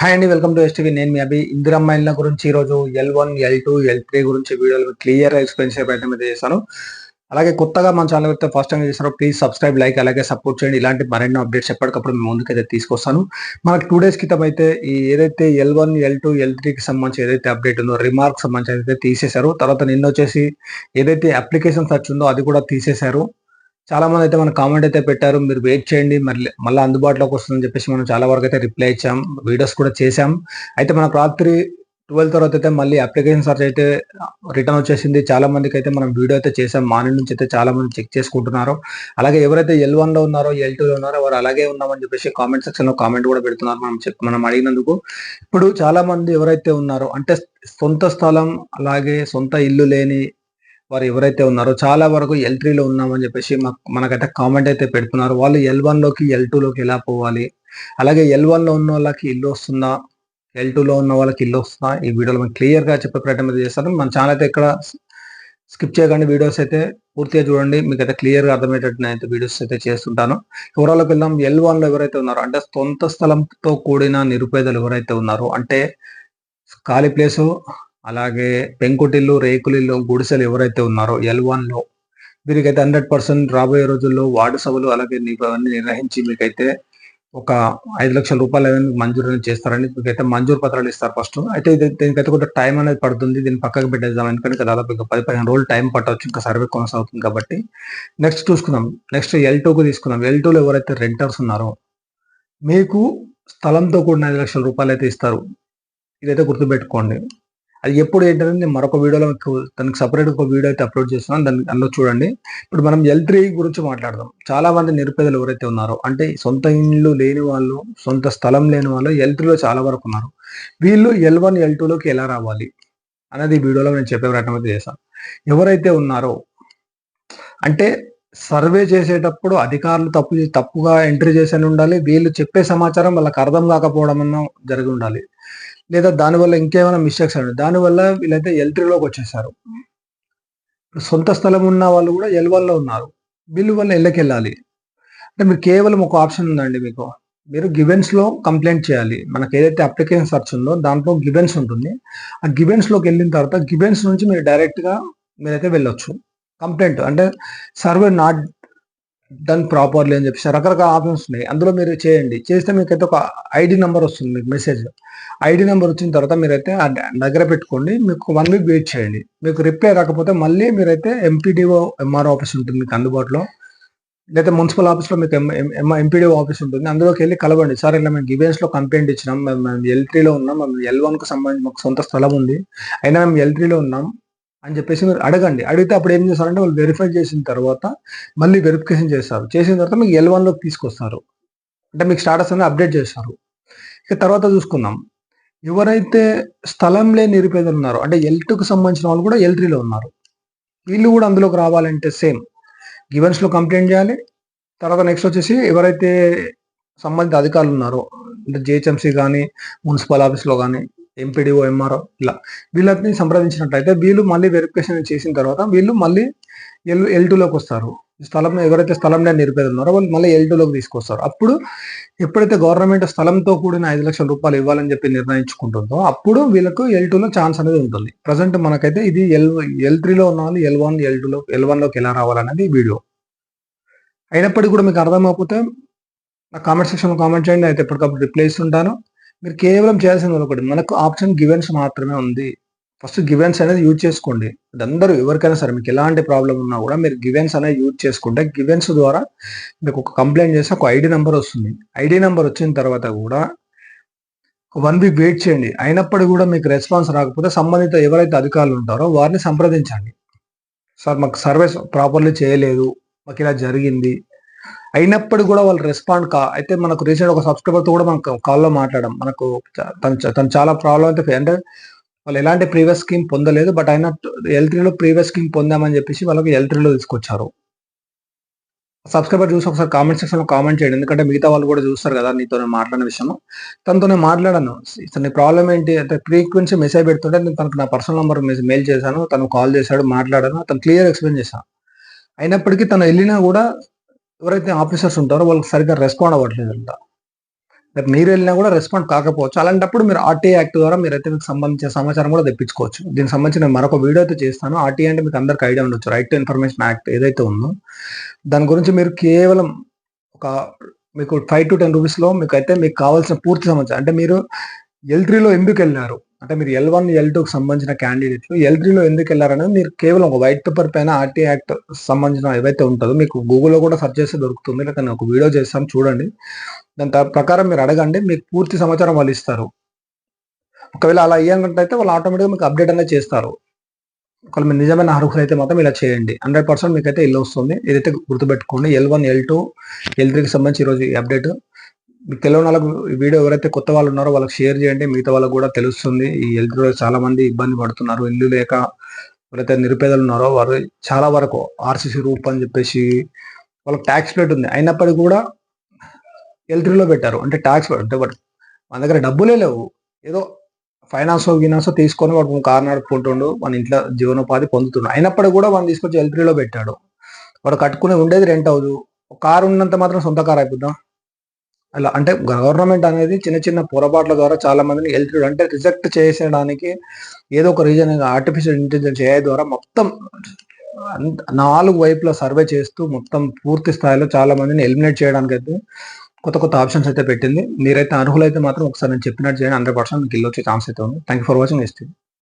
Hi అండి welcome to STV నేను మీ అభి. ఇందిరమ్మ ఇళ్ళ గురించి ఈరోజు L one L two L three గురించి వీడియోలు క్లియర్ ఎక్స్ప్లెయిన్ చేసే ప్రయత్నం అయితే చేశాను అలాగే కొత్తగా మన ఛానల్ అయితే ఫస్ట్ టైం చేస్తారో ప్లీజ్ సబ్స్క్రైబ్ లైక్ అలాగే సపోర్ట్ చేయండి. ఇలాంటి మరెన్నో అప్డేట్స్ ఎప్పటికప్పుడు మీ ముందుకైతే తీసుకొస్తాను. మనకు టూ డేస్ క్రితం అయితే ఈ ఏదైతే L one L two L త్రీకి సంబంధించి ఏదైతే అప్డేట్ ఉందో రిమార్క్ సంబంధించి అయితే తీసేశారు. తర్వాత నిన్న వచ్చేసి ఏదైతే అప్లికేషన్ సర్చ్ ఉందో అది కూడా తీసేశారు. చాలా మంది అయితే మన కామెంట్ అయితే పెట్టారు. మీరు వెయిట్ చేయండి. మరి మళ్ళీ అందుబాటులోకి వస్తుందని చెప్పేసి మనం చాలా వరకు అయితే రిప్లై ఇచ్చాం. వీడియోస్ కూడా చేశాం. అయితే మనకు రాత్రి ట్వెల్వ్ తర్వాత అయితే మళ్ళీ అప్లికేషన్ సర్చ్ అయితే రిటర్న్ వచ్చేసింది. చాలా మందికి అయితే మనం వీడియో అయితే చేసాం మార్నింగ్ నుంచి అయితే చాలా మంది చెక్ చేసుకుంటున్నారు. అలాగే ఎవరైతే ఎల్లో ఉన్నారో ఎల్లో ఉన్నారో వారు అలాగే ఉన్నామని చెప్పేసి కామెంట్ సెక్షన్లో కామెంట్ కూడా పెడుతున్నారు మనం చెప్ మనం అడిగినందుకు. ఇప్పుడు చాలా మంది ఎవరైతే ఉన్నారో అంటే సొంత స్థలం అలాగే సొంత ఇల్లు లేని వారు ఎవరైతే ఉన్నారో చాలా వరకు ఎల్ త్రీలో ఉన్నామని చెప్పేసి మనకైతే కామెంట్ అయితే పెడుతున్నారు. వాళ్ళు ఎల్ వన్లోకి ఎల్ టూలోకి ఎలా పోవాలి? అలాగే ఎల్ వన్లో ఉన్న వాళ్ళకి ఇల్లు వస్తుందా? ఎల్ టూలో ఉన్న వాళ్ళకి ఇల్లు వస్తుందా? ఈ వీడియోలో మనం క్లియర్గా చెప్పే ప్రయత్నం అయితే చేస్తాను. మన ఛానల్ అయితే ఇక్కడ స్కిప్ చేయకండి. వీడియోస్ అయితే పూర్తిగా చూడండి. మీకు అయితే క్లియర్గా అర్థమయ్యేటట్టు నేను అయితే వీడియోస్ అయితే చేస్తుంటాను. వివరాలకు వెళ్దాం. ఎల్ వన్లో ఎవరైతే ఉన్నారో అంటే సొంత స్థలంతో కూడిన నిరుపేదలు ఎవరైతే ఉన్నారో అంటే ఖాళీ ప్లేసు అలాగే పెంకుటిల్లు రేకులిల్లు గుడిసెలు ఎవరైతే ఉన్నారో ఎల్ వన్లో వీరికైతే హండ్రెడ్ పర్సెంట్ రాబోయే రోజుల్లో వార్డు సభలు అలాగే అవన్నీ నిర్వహించి మీకైతే ఒక ఐదు లక్షల రూపాయలు ఏమైనా మంజూరు చేస్తారని మీకైతే మంజూరు పత్రాలు ఇస్తారు ఫస్ట్. అయితే ఇది దీనికైతే కొంచెం టైం అనేది పడుతుంది. దీన్ని పక్కకు పెట్టేద్దాం. ఎందుకంటే దాదాపు ఇంకా పది పదిహేను రోజులు టైం పట్టవచ్చు. ఇంకా సర్వే కొనసాగుతుంది కాబట్టి. నెక్స్ట్ చూసుకుందాం. నెక్స్ట్ ఎల్ టూకు తీసుకుందాం. ఎల్ టూలో ఎవరైతే రెంటర్స్ ఉన్నారో మీకు స్థలంతో కూడిన ఐదు లక్షల రూపాయలు అయితే ఇస్తారు. ఇదైతే గుర్తుపెట్టుకోండి. అది ఎప్పుడు ఏంటంటే నేను మరొక వీడియోలో దానికి సపరేట్ ఒక వీడియో అయితే అప్లోడ్ చేస్తున్నాను. దాన్ని అందులో చూడండి. ఇప్పుడు మనం ఎల్ త్రీ గురించి మాట్లాడదాం. చాలా మంది నిరుపేదలు ఎవరైతే ఉన్నారో అంటే సొంత ఇండ్లు లేని వాళ్ళు సొంత స్థలం లేని వాళ్ళు ఎల్ త్రీలో చాలా వరకు ఉన్నారు. వీళ్ళు ఎల్ వన్ ఎల్ టూలోకి ఎలా రావాలి అనేది ఈ వీడియోలో నేను చెప్పే ప్రయత్నం అయితే చేశాను. ఎవరైతే ఉన్నారో అంటే సర్వే చేసేటప్పుడు అధికారులు తప్పు తప్పుగా ఎంట్రీ చేసి ఉండాలి. వీళ్ళు చెప్పే సమాచారం వాళ్ళకి అర్థం కాకపోవడం అన్న జరిగి ఉండాలి. లేదా దానివల్ల ఇంకేమైనా మిస్టేక్స్ అండి దానివల్ల వీళ్ళైతే ఎల్ త్రీలోకి వచ్చేసారు. సొంత స్థలం ఉన్న వాళ్ళు కూడా ఎల్ వన్లో ఉన్నారు. వీళ్ళు వల్ల ఎల్లకి వెళ్ళాలి. అంటే మీరు కేవలం ఒక ఆప్షన్ ఉందండి మీకు. మీరు గివెన్స్లో కంప్లైంట్ చేయాలి. మనకి ఏదైతే అప్లికేషన్ సర్చ్ ఉందో దాంట్లో గివెన్స్ ఉంటుంది. ఆ గివెన్స్లోకి వెళ్ళిన తర్వాత గివెన్స్ నుంచి మీరు డైరెక్ట్గా మీరైతే వెళ్ళొచ్చు. కంప్లైంట్ అంటే సర్వే నాట్ డన్ ప్రాపర్లీ అని చెప్పేసి రకరకాల ఆప్షన్స్ ఉన్నాయి. అందులో మీరు చేయండి. చేస్తే మీకైతే ఒక ఐడి నెంబర్ వస్తుంది మీకు మెసేజ్ ఐడి నెంబర్ వచ్చిన తర్వాత మీరైతే దగ్గర పెట్టుకోండి. మీకు వన్ వీక్ వెయిట్ చేయండి. మీకు రిప్లై రాకపోతే మళ్ళీ మీరైతే ఎంపీడీఓ ఎంఆర్ఓ ఆఫీస్ ఉంటుంది మీకు అందుబాటులో. లేదా మున్సిపల్ ఆఫీస్లో మీకు ఎంపీడీఓ ఆఫీస్ ఉంటుంది. అందులోకి వెళ్ళి కలవండి. సార్ ఇలా మేము గివెన్స్లో కంప్లైంట్ ఇచ్చినాం. మేము ఎల్ త్రీలో ఉన్నాం. మేము ఎల్ వన్కు సంబంధించి మాకు సొంత స్థలం ఉంది. అయినా మేము ఎల్ త్రీలో ఉన్నాం. అని చెప్పేసి మీరు అడగండి. అడిగితే అప్పుడు ఏం చేస్తారంటే వాళ్ళు వెరిఫై చేసిన తర్వాత మళ్ళీ వెరిఫికేషన్ చేస్తారు. చేసిన తర్వాత మీకు ఎల్ వన్లోకి తీసుకొస్తారు. అంటే మీకు స్టాటస్ అనేది అప్డేట్ చేస్తారు. ఇక తర్వాత చూసుకుందాం. ఎవరైతే స్థలం లేని నిరుపేదలు ఉన్నారో అంటే ఎల్ టూకి సంబంధించిన వాళ్ళు కూడా ఎల్ త్రీలో ఉన్నారు. వీళ్ళు కూడా అందులోకి రావాలంటే సేమ్ గివెన్స్లో కంప్లైంట్ చేయాలి. తర్వాత నెక్స్ట్ వచ్చేసి ఎవరైతే సంబంధిత అధికారులు ఉన్నారో అంటే జిహెచ్ఎంసీ కానీ మున్సిపల్ ఆఫీస్లో కానీ ఎంపీడీఓ ఎంఆర్ఓ ఇలా. వీళ్ళని సంప్రదించినట్లయితే వీళ్ళు మళ్ళీ వెరిఫికేషన్ చేసిన తర్వాత వీళ్ళు మళ్ళీ ఎల్ ఎల్ టూలోకి వస్తారు. స్థలం ఎవరైతే స్థలం లేని నిరుపేదలు ఉన్నారో వాళ్ళు మళ్ళీ ఎల్ టూలోకి తీసుకొస్తారు. అప్పుడు ఎప్పుడైతే గవర్నమెంట్ స్థలంతో కూడిన ఐదు లక్షల రూపాయలు ఇవ్వాలని చెప్పి నిర్ణయించుకుంటుందో అప్పుడు వీళ్ళకు ఎల్ టూలో ఛాన్స్ అనేది ఉంటుంది. ప్రజెంట్ మనకైతే ఇది ఎల్ ఎల్ త్రీలో ఉన్న వాళ్ళు ఎల్ వన్ ఎల్ టూలో ఎల్ వన్లోకి ఎలా రావాలనేది వీడియో. అయినప్పటికీ కూడా మీకు అర్థమైపోతే నా కామెంట్ సెక్షన్లో కామెంట్ చేయండి. అయితే ఎప్పటికప్పుడు రిప్లై ఇస్తుంటాను మీరు కేవలం చేయాల్సింది ఒకటి మనకు ఆప్షన్ గివెన్స్ మాత్రమే ఉంది. ఫస్ట్ గివెన్స్ అనేది యూజ్ చేసుకోండి. అందరూ ఎవరికైనా సరే మీకు ఎలాంటి ప్రాబ్లం ఉన్నా కూడా మీరు గివెన్స్ అనేది యూజ్ చేసుకుంటే గివెన్స్ ద్వారా మీకు ఒక కంప్లైంట్ చేసి ఒక ఐడి నెంబర్ వస్తుంది. ఐడి నెంబర్ వచ్చిన తర్వాత కూడా వన్ వీక్ వెయిట్ చేయండి. అయినప్పటికీ కూడా మీకు రెస్పాన్స్ రాకపోతే సంబంధిత ఎవరైతే అధికారులు ఉంటారో వారిని సంప్రదించండి. సార్ మాకు సర్వీస్ ప్రాపర్లీ చేయలేదు. మాకు ఇలా జరిగింది. అయినప్పుడు కూడా వాళ్ళు రెస్పాండ్ కా అయితే మనకు రీసెంట్ ఒక సబ్స్క్రైబర్తో కూడా మనకు కాల్లో మాట్లాడడం మనకు తను తను చాలా ప్రాబ్లం అయితే అంటే వాళ్ళు ఎలాంటి ప్రీవియస్ స్కీమ్ పొందలేదు బట్ అయినా ఎల్ త్రీలో ప్రీవియస్ స్కీమ్ పొందామని చెప్పేసి వాళ్ళకి ఎల్ త్రీలో తీసుకొచ్చారు. సబ్స్క్రైబర్ చూసి ఒకసారి కామెంట్ సెక్షన్లో కామెంట్ చేయండి. ఎందుకంటే మిగతా వాళ్ళు కూడా చూస్తారు కదా నీతో మాట్లాడిన విషయం తనతో నేను మాట్లాడాను. ఇతని ప్రాబ్లం ఏంటి అంటే ఫ్రీక్వెన్సీ మెసేజ్ పెడుతుంటే నేను తనకు నా పర్సనల్ నెంబర్ మెయిల్ చేశాను తను కాల్ చేశాడు మాట్లాడాను తను క్లియర్ ఎక్స్ప్లెయిన్ చేశాను. అయినప్పటికీ తను వెళ్ళినా కూడా ఎవరైతే ఆఫీసర్స్ ఉంటారో వాళ్ళకి సరిగ్గా రెస్పాండ్ అవ్వట్లేదు అంట రేపు మీరు వెళ్ళినా కూడా రెస్పాండ్ కాకపోవచ్చు. అలాంటప్పుడు మీరు ఆర్టీ యాక్ట్ ద్వారా మీరైతే మీకు సంబంధించిన సమాచారం కూడా తెప్పించుకోవచ్చు. దీనికి సంబంధించి నేను మరొక వీడియో అయితే చేస్తాను. ఆర్టీ అంటే మీకు అందరికి ఐడియా ఉండొచ్చు. రైట్ టు ఇన్ఫర్మేషన్ యాక్ట్ ఏదైతే ఉందో. దాని గురించి మీరు కేవలం ఒక మీకు ఫైవ్ టు టెన్ రూపీస్లో మీకు అయితే మీకు కావాల్సిన పూర్తి సమాచారం అంటే మీరు ఎల్ త్రీలో ఎందుకు వెళ్ళారు? అంటే మీరు ఎల్ వన్ ఎల్ టూకి సంబంధించిన క్యాండిడేట్లు ఎల్ త్రీలో ఎందుకు వెళ్ళారనేది మీరు కేవలం ఒక వైట్ పేపర్ పైన ఆర్టీ యాక్ట్ సంబంధించిన ఏవైతే ఉంటుందో మీకు గూగుల్లో కూడా సెర్చ్ చేస్తే దొరుకుతుంది. లేకపోతే నేను ఒక వీడియో చేస్తాను చూడండి. దాని ప్రకారం మీరు అడగండి మీకు పూర్తి సమాచారం వాళ్ళు ఇస్తారు. ఒకవేళ అలా అయ్యాలంటే వాళ్ళు ఆటోమేటిక్గా మీకు అప్డేట్ అనేది చేస్తారు. ఒకవేళ మీరు నిజమైన అర్హులు అయితే మాత్రం ఇలా చేయండి. హండ్రెడ్ పర్సెంట్ మీకు అయితే ఇల్లు వస్తుంది. ఇదైతే గుర్తుపెట్టుకోండి L one L two L త్రీకి సంబంధించి ఈరోజు అప్డేట్ మీకు తెలియని వాళ్ళకు వీడియో ఎవరైతే కొత్త వాళ్ళు ఉన్నారో వాళ్ళకి షేర్ చేయండి. మిగతా వాళ్ళకి కూడా తెలుస్తుంది. ఈ ఎల్ చాలా మంది ఇబ్బంది పడుతున్నారు. ఇల్లు లేక ఎవరైతే నిరుపేదలు ఉన్నారో వారు చాలా వరకు ఆర్సీసీ రూప్ అని చెప్పేసి వాళ్ళకి ట్యాక్స్ ప్లేట్ ఉంది. అయినప్పటికీ కూడా ఎల్ పెట్టారు. అంటే ట్యాక్స్ అంటే బట్ మన దగ్గర డబ్బులే లేవు. ఏదో ఫైనాన్స్ గినాన్స్ తీసుకొని వాడు కారు నడుపుకుంటుండు. మన ఇంట్లో జీవనోపాధి పొందుతుండు. అయినప్పటికీ కూడా వాళ్ళు తీసుకొచ్చి ఎల్ పెట్టాడు. వాడు కట్టుకుని ఉండేది రెంట్ అవ్వదు ఒక కారు ఉన్నంత మాత్రం సొంత కారు అయిపోద్దాం? అలా అంటే గవర్నమెంట్ అనేది చిన్న చిన్న పొరపాట్ల ద్వారా చాలా మందిని ఎల్ అంటే రిజెక్ట్ చేసేయడానికి ఏదో ఒక రీజన్ ఆర్టిఫిషియల్ ఇంటెలిజెన్స్ ఏఐ ద్వారా మొత్తం నాలుగు వైపులా సర్వే చేస్తూ మొత్తం పూర్తి స్థాయిలో చాలా మందిని ఎలిమినేట్ చేయడానికి అయితే కొత్త కొత్త ఆప్షన్స్ అయితే పెట్టింది. మీరైతే అర్హులైతే మాత్రం ఒకసారి నేను చెప్పినట్టు చేయండి. హండ్రెడ్ పర్సెంట్ గిల్ వచ్చే ఛాన్స్ అయితే ఉంది. థ్యాంక్ ఫర్ వాచింగ్ ఇస్తుంది